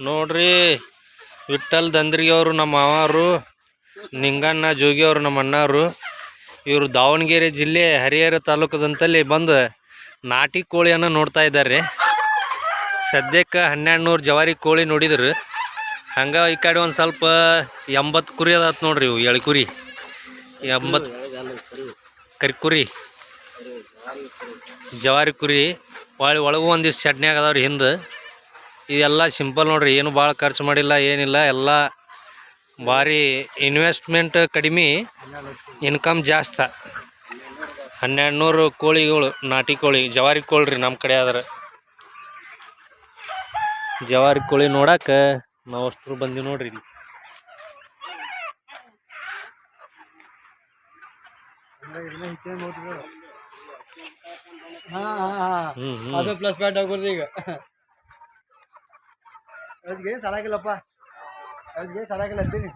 ನೋಡ್ರಿ ವಿಠಲ್ ದಂದ್ರಿಗೆ ಅವರು ನಮ್ಮ ಮಾವರು, ನಿಂಗಣ್ಣ ಜೋಗಿ ಅವರು ನಮ್ಮ ಅಣ್ಣವರು ಇವರು ದಾವಣಗೆರೆ ಜಿಲ್ಲೆ ಹರಿಹರ ತಾಲೂಕದಂತಲ್ಲಿ ಬಂದು ನಾಟಿ ಕೋಳಿಯನ್ನು ನೋಡ್ತಾ ಇದ್ದಾರೆ. ಸದ್ಯಕ್ಕೆ ಹನ್ನೆರಡು ನೂರು ಜವಾರಿ ಕೋಳಿ ನೋಡಿದ್ರು. ಹಂಗೆ ಈ ಕಡೆ ಒಂದು ಸ್ವಲ್ಪ ಎಂಬತ್ತು ಕುರಿ ಅದಾತು ನೋಡ್ರಿ ಇವು ಎಳಿ ಕುರಿ. ಎಂಬತ್ತು ಕರಿ ಕುರಿ ಜವಾರಿ ಕುರಿ. ಒಳ ಒಳಗೂ ಒಂದಿವ್ಸ ಚಟ್ನಿ ಆಗದವ್ರಿ ಹಿಂದೆ. ಇದೆಲ್ಲ ಸಿಂಪಲ್ ನೋಡ್ರಿ, ಏನು ಭಾಳ ಖರ್ಚು ಮಾಡಿಲ್ಲ, ಏನಿಲ್ಲ, ಎಲ್ಲ ಭಾರಿ ಇನ್ವೆಸ್ಟ್ಮೆಂಟ್ ಕಡಿಮೆ ಇನ್ಕಮ್ ಜಾಸ್ತ. ಹನ್ನೆರಡು ನೂರು ಕೋಳಿಗಳು, ನಾಟಿ ಕೋಳಿ, ಜವಾರಿ ಕೋಳಿ ರೀ ನಮ್ಮ ಕಡೆ ಆದ್ರೆ. ಜವಾರಿ ಕೋಳಿ ನೋಡಕ್ಕೆ ನಾವು ಅಷ್ಟರು ಬಂದೀವಿ ನೋಡ್ರಿ ಇಲ್ಲಿ. ಹ್ಞೂ ಪ್ಲಸ್ ಆಗ್ಬೋದು ಈಗ. ಅದಕ್ಕೆ ಸಲಾಗಿಲ್ಲಪ್ಪ? ಅದಕ್ಕೆ ಸಲಾಗಿಲ್ಲ ಅಂತೀನಿ